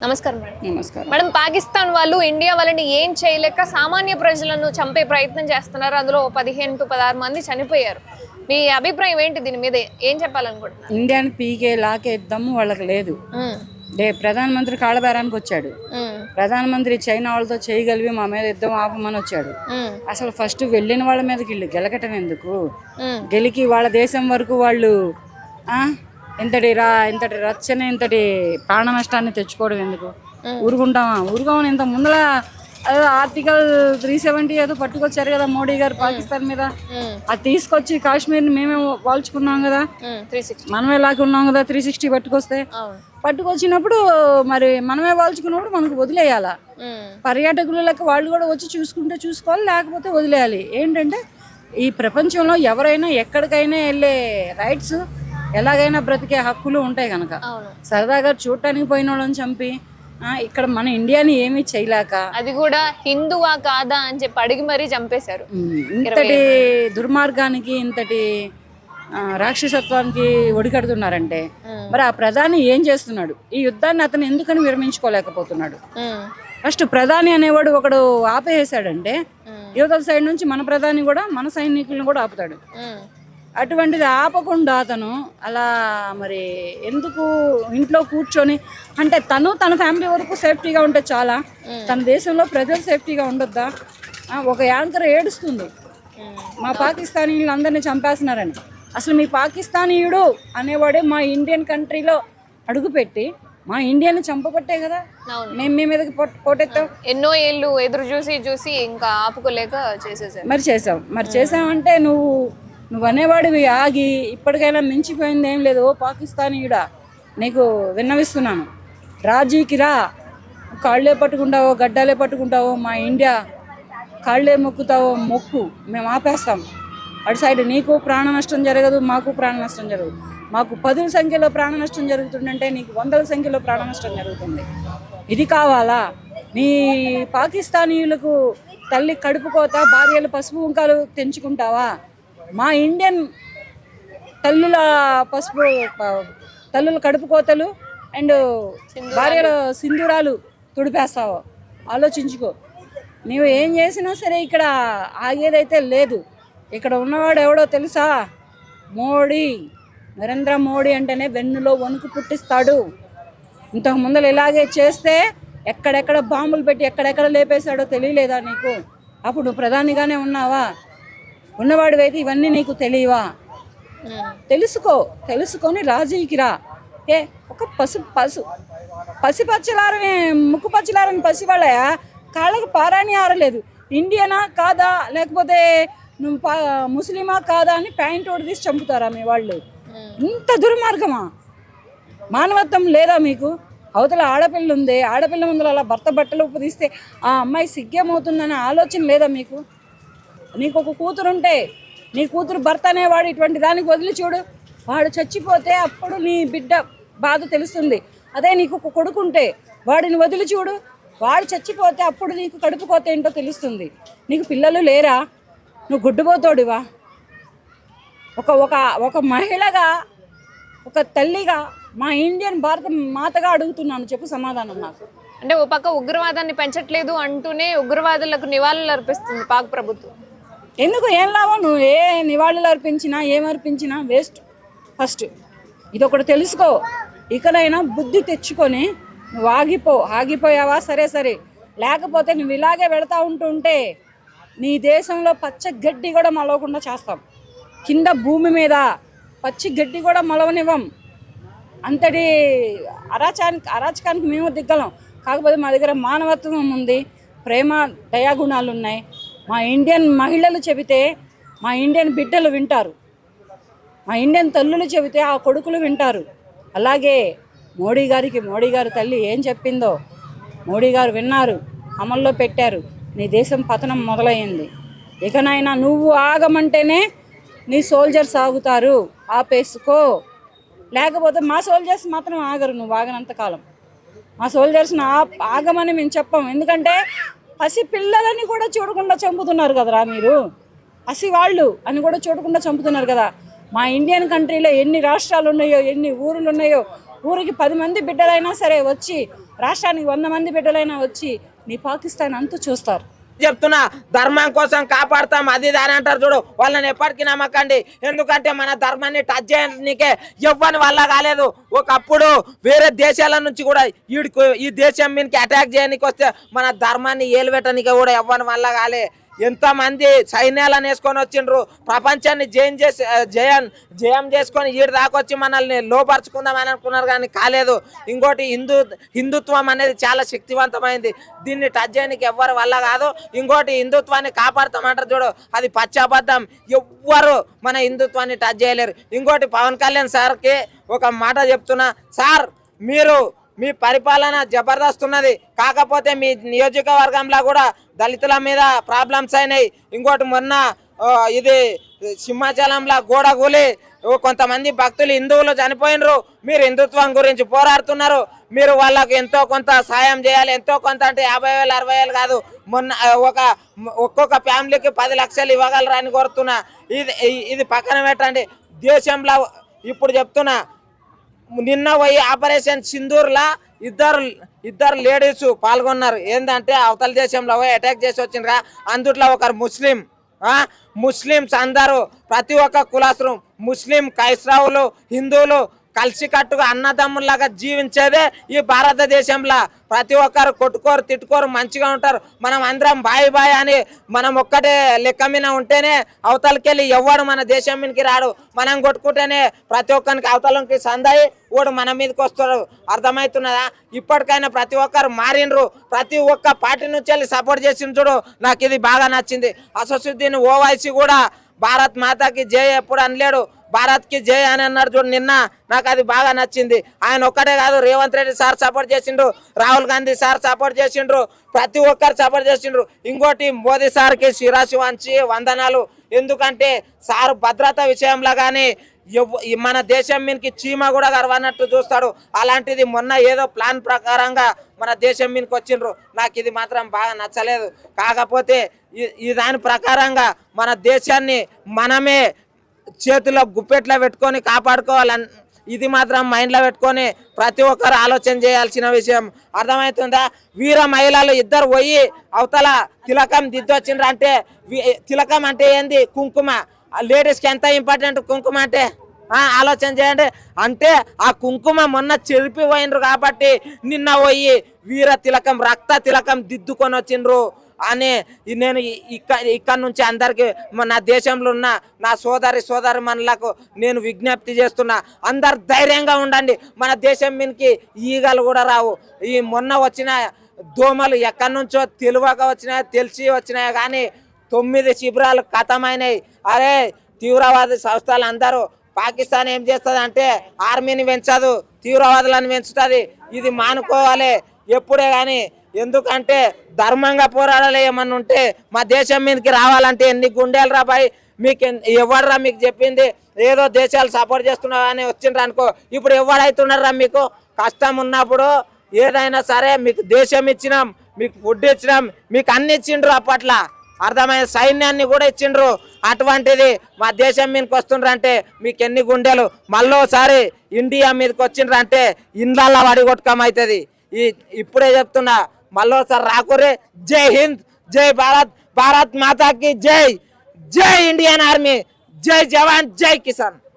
నమస్కారం మేడం. నమస్కారం. మేడం పాకిస్తాన్ వాళ్ళు ఇండియా వాళ్ళని ఏం చేయలేక సామాన్య ప్రజలను చంపే ప్రయత్నం చేస్తున్నారు. అందులో పదిహేను టు పదహారు మంది చనిపోయారు. మీ అభిప్రాయం ఏంటి దీని మీద? ఏం చెప్పాలనుకుంటున్నారు? ఇండియాని పీకే లాకే దమ్ము వాళ్ళకి లేదు. లే ప్రధానమంత్రి కాళ్ళబేరానికి వచ్చాడు. ప్రధానమంత్రి చైనా వాళ్ళతో చేయగలిగి మా మీద యుద్ధం ఆపమని వచ్చాడు. అసలు ఫస్ట్ వెళ్ళిన వాళ్ళ మీదకి వీళ్ళు గెలకటం ఎందుకు? గెలికి వాళ్ళ దేశం వరకు వాళ్ళు ఆ, ఇంతటి రా ఇంతటి రచ్చని ఇంతటి ప్రాణ నష్టాన్ని తెచ్చుకోవడం ఎందుకు? ఊరుకుంటామా? ఊరుకోమని ఇంత ముందర అదే ఆర్టికల్ త్రీ సెవెంటీ ఏదో పట్టుకొచ్చారు కదా మోడీ గారు పాకిస్తాన్ మీద. అది తీసుకొచ్చి కాశ్మీర్ని మేమే వాల్చుకున్నాం కదా. ఉమ్, త్రీ సిక్స్టీ మనమే లాగా ఉన్నాం కదా త్రీ సిక్స్టీ పట్టుకొస్తే. పట్టుకొచ్చినప్పుడు మరి మనమే వాల్చుకున్నప్పుడు మనకు వదిలేయాలా? ఉమ్, పర్యాటకులకు వాళ్ళు కూడా వచ్చి చూసుకుంటే చూసుకోవాలి లేకపోతే వదిలేయాలి. ఏంటంటే ఈ ప్రపంచంలో ఎవరైనా ఎక్కడికైనా వెళ్ళే రైట్స్ ఎలాగైనా బ్రతికే హక్కులు ఉంటాయి కనుక సరదాగా చూడటానికి పోయిన వాళ్ళని చంపి ఆ, ఇక్కడ మన ఇండియాని ఏమీ చేయలేక. అది కూడా హిందువా కాదా అని చెప్పి అడిగి మరీ చంపేశారు. ఇంతటి దుర్మార్గానికి ఇంతటి ఆ, రాక్షసత్వానికి ఒడికడుతున్నారంటే ఉమ్, మరి ఆ ప్రధాని ఏం చేస్తున్నాడు? ఈ యుద్ధాన్ని అతను ఎందుకని విరమించుకోలేకపోతున్నాడు? ఫస్ట్ ప్రధాని అనేవాడు ఒకడు ఆపేసాడంటే యువతల సైడ్ నుంచి మన ప్రధాని కూడా మన సైనికులను కూడా ఆపుతాడు. అటువంటిది ఆపకుండా అతను అలా మరి ఎందుకు ఇంట్లో కూర్చొని అంటే తను తన ఫ్యామిలీ వరకు సేఫ్టీగా ఉంటే చాలా. తన దేశంలో ప్రజలు సేఫ్టీగా ఉండొద్దా? ఒక యాంకర్ ఏడుస్తుంది. మా పాకిస్తానీయులు అందరినీ చంపేస్తున్నారని. అసలు మీ పాకిస్తానీయుడు అనేవాడే మా ఇండియన్ కంట్రీలో అడుగుపెట్టి మా ఇండియాని చంపబట్టే కదా? మేము మీ మీదకి పోట్- పోటెత్తాం. ఎన్నో ఏళ్ళు ఎదురు చూసి చూసి ఇంకా ఆపుకోలేక చేసేసారు. మరి చేసావు మరి చేసావంటే నువ్వు నువ్వు అనేవాడివి ఆగి ఇప్పటికైనా మించిపోయింది ఏం లేదు. ఓ పాకిస్తానీయుడా నీకు విన్నవిస్తున్నాను. రాజీకి రా. కాళ్ళే పట్టుకుంటావో గడ్డలే పట్టుకుంటావో మా ఇండియా కాళ్ళే మొక్కుతావో మొక్కు. మేము ఆపేస్తాం. అటు సైడ్ నీకు ప్రాణ నష్టం జరగదు మాకు ప్రాణ నష్టం జరగదు. మాకు పదుల సంఖ్యలో ప్రాణ నష్టం జరుగుతుందంటే నీకు వందల సంఖ్యలో ప్రాణ నష్టం జరుగుతుంది. ఇది కావాలా? నీ పాకిస్తానీయులకు తల్లి కడుపు కోత భార్యలు పసుపు ఉంకాలు తెంచుకుంటావా? మా ఇండియన్ తల్లుల పసుపు తల్లుల కడుపు కోతలు అండ్ భార్యల సింధూరాలు తుడిపేస్తావు. ఆలోచించుకో. నీవు ఏం చేసినా సరే ఇక్కడ ఆగేదైతే లేదు. ఇక్కడ ఉన్నవాడు ఎవడో తెలుసా? మోడీ. నరేంద్ర మోడీ అంటేనే వెన్నులో వణుకు పుట్టిస్తాడు. ఇంతకు ముందర ఇలాగే చేస్తే ఎక్కడెక్కడ బాంబులు పెట్టి ఎక్కడెక్కడ లేపేశాడో తెలియలేదా నీకు? అప్పుడు ప్రధానిగానే ఉన్నావా? ఉన్నవాడివైతే ఇవన్నీ నీకు తెలియవా? తెలుసుకో తెలుసుకొని రాజీకి రా. ఏ ఒక పసు పసు పసి పచ్చలారని ముక్కు పచ్చలారని పసివాళ్ళ కాళ్ళకు పారాని ఆరలేదు. ఇండియనా కాదా? లేకపోతే నువ్వు పా ముస్లిమా కాదా అని ప్యాంట్ ఒకటి తీసి చంపుతారా మీ వాళ్ళు? ఇంత దుర్మార్గమా? మానవత్వం లేదా మీకు? అవతల ఆడపిల్ల ఉంది. ఆడపిల్ల ముందు అలా భర్త బట్టలు ఉపదిస్తే ఆ అమ్మాయి సిగ్గేమవుతుందనే ఆలోచన లేదా మీకు? నీకు ఒక కూతురు ఉంటే నీ కూతురు భర్త అనేవాడు ఇటువంటి దానికి వదిలి చూడు. వాడు చచ్చిపోతే అప్పుడు నీ బిడ్డ బాధ తెలుస్తుంది. అదే నీకు ఒక కొడుకుంటే వాడిని వదిలి చూడు. వాడు చచ్చిపోతే అప్పుడు నీకు కడుపు కోత ఏంటో తెలుస్తుంది. నీకు పిల్లలు లేరా? నువ్వు గుడ్డుపోతోడివా ఒక ఒక ఒక మహిళగా ఒక తల్లిగా మా ఇండియన్ భారత మాతగా అడుగుతున్నాను. చెప్పు సమాధానం నాకు. అంటే ఓ పక్క ఉగ్రవాదాన్ని పెంచట్లేదు అంటూనే ఉగ్రవాదులకు నివాళులు అర్పిస్తుంది పాక్ ప్రభుత్వం. ఎందుకు ఏం లాభం? నువ్వు ఏ నివాళులు అర్పించినా ఏం అర్పించినా వేస్ట్ ఫస్ట్ ఇది ఒకటి తెలుసుకో. ఇకనైనా బుద్ధి తెచ్చుకొని నువ్వు ఆగిపో. ఆగిపోయావా? సరే సరే. లేకపోతే నువ్వు ఇలాగే వెళతా ఉంటుంటే నీ దేశంలో పచ్చ గడ్డి కూడా మలవకుండా చేస్తాం. కింద భూమి మీద పచ్చి గడ్డి కూడా మలవనివ్వం. అంతటి అరాచానికి అరాచకానికి మేము దిగ్గలం. కాకపోతే మా దగ్గర మానవత్వం ఉంది ప్రేమ దయాగుణాలు ఉన్నాయి మా ఇండియన్ మహిళలు చెబితే మా ఇండియన్ బిడ్డలు వింటారు. మా ఇండియన్ తల్లులు చెబితే ఆ కొడుకులు వింటారు. అలాగే మోడీ గారికి మోడీ గారు తల్లి ఏం చెప్పిందో మోడీ గారు విన్నారు అమల్లో పెట్టారు. నీ దేశం పతనం మొదలైంది. ఇకనైనా నువ్వు ఆగమంటేనే నీ సోల్జర్స్ ఆగుతారు. ఆపేసుకో. లేకపోతే మా సోల్జర్స్ మాత్రం ఆగరు నువ్వు ఆగనంత కాలం. మా సోల్జర్స్ని ఆ ఆగమని మేము చెప్పాం. ఎందుకంటే పసి పిల్లలని కూడా చూడకుండా చంపుతున్నారు కదరా మీరు? పసి వాళ్ళు అని కూడా చూడకుండా చంపుతున్నారు కదా. మా ఇండియన్ కంట్రీలో ఎన్ని రాష్ట్రాలు ఉన్నాయో ఎన్ని ఊరులు ఉన్నాయో ఊరికి పది మంది బిడ్డలైనా సరే వచ్చి రాష్ట్రానికి వంద మంది బిడ్డలైనా వచ్చి నీ పాకిస్తాన్ అంతా చూస్తారు. చెప్తున్నా ధర్మం కోసం కాపాడతాం అది దాని అంటారు చూడు. వాళ్ళని ఎప్పటికీ నమ్మకండి. ఎందుకంటే మన ధర్మాన్ని టచ్ చేయడానికే ఇవ్వని వల్ల కాలేదు. ఒకప్పుడు వేరే దేశాల నుంచి కూడా ఈ దేశం మీదకి అటాక్ చేయడానికి వస్తే మన ధర్మాన్ని ఏలుపెట్టడానికి కూడా ఇవ్వని వల్ల కాలే. ఎంతమంది సైన్యాలను వేసుకొని వచ్చిండ్రు? ప్రపంచాన్ని జయం చేసి జయం జయం చేసుకొని ఈడు దాకొచ్చి మనల్ని లోపరుచుకుందామని అనుకున్నారు కానీ కాలేదు. ఇంకోటి హిందూ హిందుత్వం అనేది చాలా శక్తివంతమైంది. దీన్ని టచ్ చేయడానికి ఎవ్వరు వల్ల కాదు. ఇంకోటి హిందుత్వాన్ని కాపాడుతామంటారు చూడు. అది పచ్చాబద్ధం ఎవ్వరు మన హిందుత్వాన్ని టచ్ చేయలేరు. ఇంకోటి పవన్ కళ్యాణ్ సార్కి ఒక మాట చెప్తున్నా. సార్ మీరు మీ పరిపాలన జబర్దస్త్ ఉన్నది కాకపోతే మీ నియోజకవర్గంలో కూడా దళితుల మీద ప్రాబ్లమ్స్ అయినాయి. ఇంకోటి మొన్న ఇది సింహాచలంలో గోడ కూలి కొంతమంది భక్తులు హిందువులు చనిపోయినరు. మీరు హిందుత్వం గురించి పోరాడుతున్నారు. మీరు వాళ్ళకు ఎంతో కొంత సాయం చేయాలి. ఎంతో కొంత అంటే యాభై వేలు అరవై వేలు కాదు. మొన్న ఒక ఒక్కొక్క ఫ్యామిలీకి పది లక్షలు ఇవ్వగలరని కోరుతున్నా. ఇది ఇది పక్కన పెట్టండి. దేశంలో ఇప్పుడు చెప్తున్నా నిన్న పోయి ఆపరేషన్ సింధూర్లా ఇద్దరు ఇద్దరు లేడీస్ పాల్గొన్నారు. ఏంటంటే అవతల దేశంలో పోయి అటాక్ చేసి వచ్చిండ్రా అందుట్లో ఒకరు ముస్లిం ఆ? ముస్లిమ్స్ అందరూ ప్రతి ఒక్క కులాసరం ముస్లిం క్రైస్తవులు హిందువులు కలిసికట్టుగా అన్నదమ్ముల్లాగా జీవించేదే ఈ భారతదేశంలో. ప్రతి ఒక్కరు కొట్టుకోరు తిట్టుకోరు మంచిగా ఉంటారు. మనం అందరం బాయ్ బాయ్ అని మనం ఒక్కటే లెక్క మీద ఉంటేనే అవతలకెళ్ళి ఎవడు మన దేశం మీదకి రాడు. మనం కొట్టుకుంటేనే ప్రతి ఒక్కరికి అవతలకి సందాయి ఓడు మన మీదకి వస్తాడు. అర్థమవుతున్నదా ఇప్పటికైనా ప్రతి ఒక్కరు మారిండ్రు. ప్రతి ఒక్క పార్టీ నుంచి వెళ్ళి సపోర్ట్ చేసిన చూడు నాకు ఇది బాగా నచ్చింది. అససుద్దీన్ ఓవైసీ కూడా భారత్ మాతాకి జయ ఎప్పుడు అనలేడు. భారత్కి జై అని అన్నాడు చూడు నిన్న. నాకు అది బాగా నచ్చింది. ఆయన ఒక్కడే కాదు రేవంత్ రెడ్డి సార్ సపోర్ట్ చేసిండ్రు రాహుల్ గాంధీ సార్ సపోర్ట్ చేసిండ్రు ప్రతి ఒక్కరు సపోర్ట్ చేసిండ్రు. ఇంకోటి మోదీ సార్కి శిరాశి వంచి వందనాలు. ఎందుకంటే సార్ భద్రత విషయంలో కానీ మన దేశం మీదకి చీమ కూడా గర్వన్నట్టు చూస్తాడు. అలాంటిది మొన్న ఏదో ప్లాన్ ప్రకారంగా మన దేశం మీదకి వచ్చిండ్రు. నాకు ఇది మాత్రం బాగా నచ్చలేదు. కాకపోతే ఈ- ఈ దాని ప్రకారంగా మన దేశాన్ని మనమే చేతిలో గుప్పెట్లో పెట్టుకొని కాపాడుకోవాలని ఇది మాత్రం మైండ్లో పెట్టుకొని ప్రతి ఒక్కరు ఆలోచన చేయాల్సిన విషయం. అర్థమవుతుందా? వీర మహిళలు ఇద్దరు పోయి అవతల తిలకం దిద్దొచ్చిండ్రు అంటే తిలకం అంటే ఏంది? కుంకుమ. లేడీస్కి ఎంత ఇంపార్టెంట్ కుంకుమ అంటే? ఆ, ఆలోచన చేయండి. అంటే ఆ కుంకుమ మొన్న చెరిపిపోయినరు కాబట్టి నిన్న పోయి వీర తిలకం రక్త తిలకం దిద్దుకొని వచ్చిండ్రు. అని నేను ఇక్కడ ఇక్కడ నుంచి అందరికి నా దేశంలో ఉన్న నా సోదరి సోదరి మనలకు నేను విజ్ఞప్తి చేస్తున్నా. అందరు ధైర్యంగా ఉండండి. మన దేశం మీదకి ఈగలు కూడా రావు. ఈ మొన్న వచ్చిన దోమలు ఎక్కడి నుంచో తెలివగా వచ్చినాయో తెలిసి వచ్చినాయో కానీ తొమ్మిది శిబిరాలు ఖతమైనాయి అరే తీవ్రవాద సంస్థలు అందరూ పాకిస్తాన్ ఏం చేస్తుంది అంటే ఆర్మీని పెంచదు తీవ్రవాదులను పెంచుతుంది. ఇది మానుకోవాలి. ఎప్పుడే కానీ ఎందుకంటే ధర్మంగా పోరాడాలి ఏమన్నా ఉంటే మా దేశం మీదకి రావాలంటే ఎన్ని గుండెలు రా మీకు ఎన్- మీకు చెప్పింది? ఏదో దేశాలు సపోర్ట్ చేస్తున్నావు అని వచ్చిండ్రు అనుకో ఇప్పుడు ఎవడైతున్నారా మీకు? కష్టం ఉన్నప్పుడు ఏదైనా సరే మీకు దేశం ఇచ్చినాం మీకు ఫుడ్ ఇచ్చినాం మీకు అన్ని ఇచ్చిండ్రు అప్పట్లో. అర్థమైన సైన్యాన్ని కూడా ఇచ్చిండ్రు. అటువంటిది మా దేశం మీదకి వస్తుండ్రు అంటే మీకు ఎన్ని గుండెలు? మళ్ళోసారి ఇండియా మీదకి వచ్చిండ్రు అంటే ఇండ్లల్లో వడిగొట్టుకం అవుతుంది ఈ ఇప్పుడే చెప్తున్నా మళ్ళోసారి రాకూరే. జై హింద్ జై భారత్ భారత్ మాతాకి జై. జై ఇండియన్ ఆర్మీ జై జవాన్ జై కిసాన్.